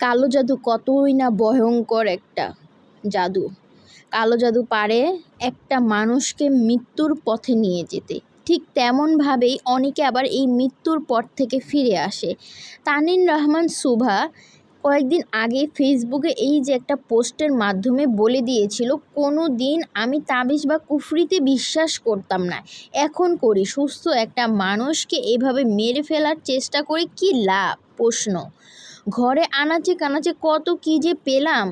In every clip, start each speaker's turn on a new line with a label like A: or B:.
A: কালো জাদু কতই না ভয়ঙ্কর একটা জাদু। কালো জাদু পারে একটা মানুষকে মৃত্যুর পথে নিয়ে যেতে। ঠিক তেমনভাবেই অনেকে আবার এই মৃত্যুর পথ থেকে ফিরে আসে। তানিন রহমান সুভা কয়েকদিন আগে ফেসবুকে এই যে একটা পোস্টের মাধ্যমে বলে দিয়েছিল, কোনো দিন আমি তাবিজ বা কুফরিতে বিশ্বাস করতাম না। এখন করি, সুস্থ একটা মানুষকে এভাবে মেরে ফেলার চেষ্টা করে কি লাভ? প্রশ্ন। ঘরে আনাচে কানাচে কত কী যে পেলাম।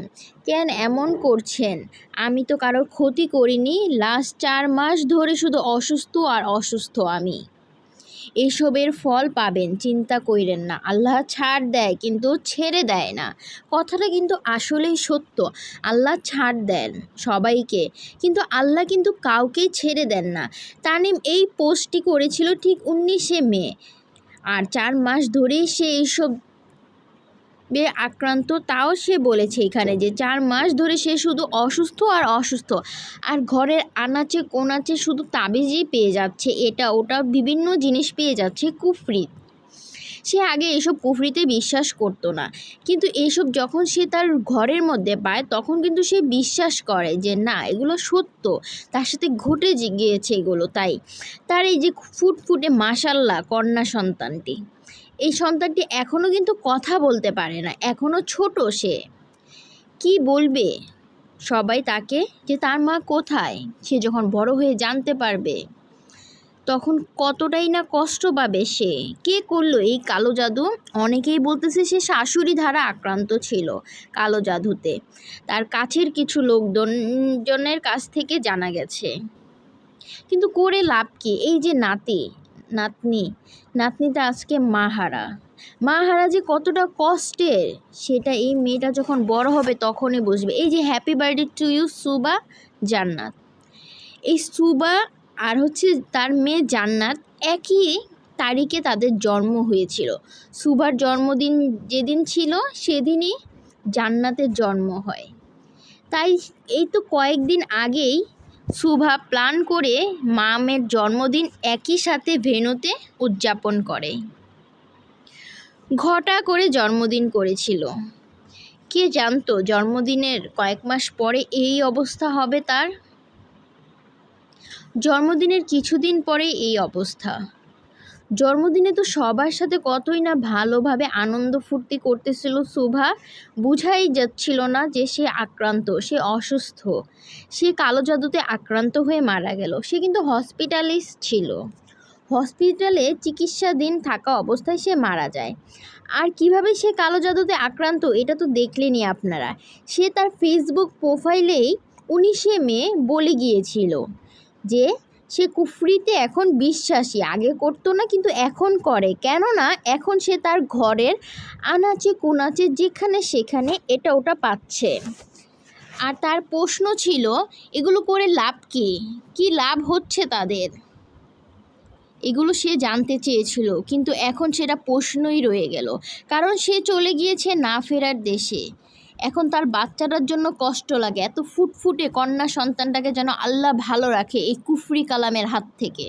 A: কেন এমন করছেন? আমি তো কারোর ক্ষতি করিনি। লাস্ট চার মাস ধরে শুধু অসুস্থ আর অসুস্থ আমি। এসবের ফল পাবেন, চিন্তা কইরেন না। আল্লাহ ছাড় দেয়, কিন্তু ছেড়ে দেয় না। কথাটা কিন্তু আসলেই সত্য। আল্লাহ ছাড় দেন সবাইকে, কিন্তু আল্লাহ কিন্তু কাউকেই ছেড়ে দেন না। তানিম এই পোস্টটি করেছিল ঠিক উনিশে মে। আর চার মাস ধরেই সে এইসব আক্রান্ত, তাও সে বলেছে এখানে যে চার মাস ধরে সে শুধু অসুস্থ আর অসুস্থ। আর ঘরের আনাচে কোনাচে শুধু তাবিজই পেয়ে যাচ্ছে। এটা ওটা বিভিন্ন জিনিস পেয়ে যাচ্ছে কুফরি। সে আগে এসব কুফরিতে বিশ্বাস করতো না। কিন্তু এইসব যখন সে তার ঘরের মধ্যে পায়, তখন কিন্তু সে বিশ্বাস করে যে না, এগুলো সত্য। তার সাথে ঘটে গিয়েছে এগুলো, তাই। তার এই যে ফুটফুটে মাসাল্লাহ কন্যা সন্তানটি। এই সন্তানটি এখনও কিন্তু কথা বলতে পারে না এখনও ছোট সে। কি বলবে সবাই তাকে যে তার মা কোথায়? সে যখন বড় হয়ে জানতে পারবে, তখন কতটাই না কষ্ট পাবে সে? কে করল এই কালো জাদু? অনেকেই বলতেছে সে শাশুড়ি ধারা আক্রান্ত ছিল কালো জাদুতে। তার কাছের কিছু লোকজনের কাছ থেকে জানা গেছে। কিন্তু করে লাভ কি? এই যে নাতি নাতনি। নাতনিটা আজকে মাহারা। মাহারা যে কতটা কষ্টের, সেটা এই মেয়েটা যখন বড় হবে তখনই বুঝবে। এই যে happy birthday to you Suba Jannat. এই সুবা আর হচ্ছে তার মেয়ে জান্নাত একই তারিখে তাদের জন্ম হয়েছিল। সুবার জন্মদিন যেদিন ছিল, সেদিনই জান্নাতের জন্ম হয়। তাই এই তো কয়েকদিন আগেই শুভা প্ল্যান করে মামের জন্মদিন একই সাথে ভেনুতে উদযাপন করে। ঘটা করে জন্মদিন করেছিল। কে জানতো জন্মদিনের কয়েক মাস পরে এই অবস্থা হবে তার? জন্মদিনের কিছুদিন পরে এই অবস্থা। জন্মদিনে তো সবার সাথে কতই না ভালোভাবে আনন্দ ফুর্তি করতেছিল শুভা বুঝাই যাচ্ছিল না যে সে আক্রান্ত, সে অসুস্থ। সে কালো জাদুতে আক্রান্ত হয়ে মারা গেল। সে কিন্তু হসপিটালিস্ট ছিল। হসপিটালে চিকিৎসাধীন থাকা অবস্থায় সে মারা যায়। আর কীভাবে সে কালো জাদুতে আক্রান্ত, এটা তো দেখলেনই আপনারা। সে তার ফেসবুক প্রোফাইলেই উনিশে মে বলে গিয়েছিল যে সে কুফরিতে এখন বিশ্বাসী। আগে করতো না, কিন্তু এখন করে। কেননা, এখন সে তার ঘরের আনাচে কোনাচে, যেখানে সেখানে এটা ওটা পাচ্ছে। আর তার প্রশ্ন ছিল, এগুলো করে লাভ কী? কী লাভ হচ্ছে তাদের? এগুলো সে জানতে চেয়েছিল, কিন্তু এখন সেটা প্রশ্নই রয়ে গেল। কারণ সে চলে গিয়েছে না ফেরার দেশে। এখন তার বাচ্চাটার জন্য কষ্ট লাগে, এত ফুটফুটে কন্যা সন্তানটাকে যেন আল্লাহ ভালো রাখে এই কুফরি কালামের হাত থেকে।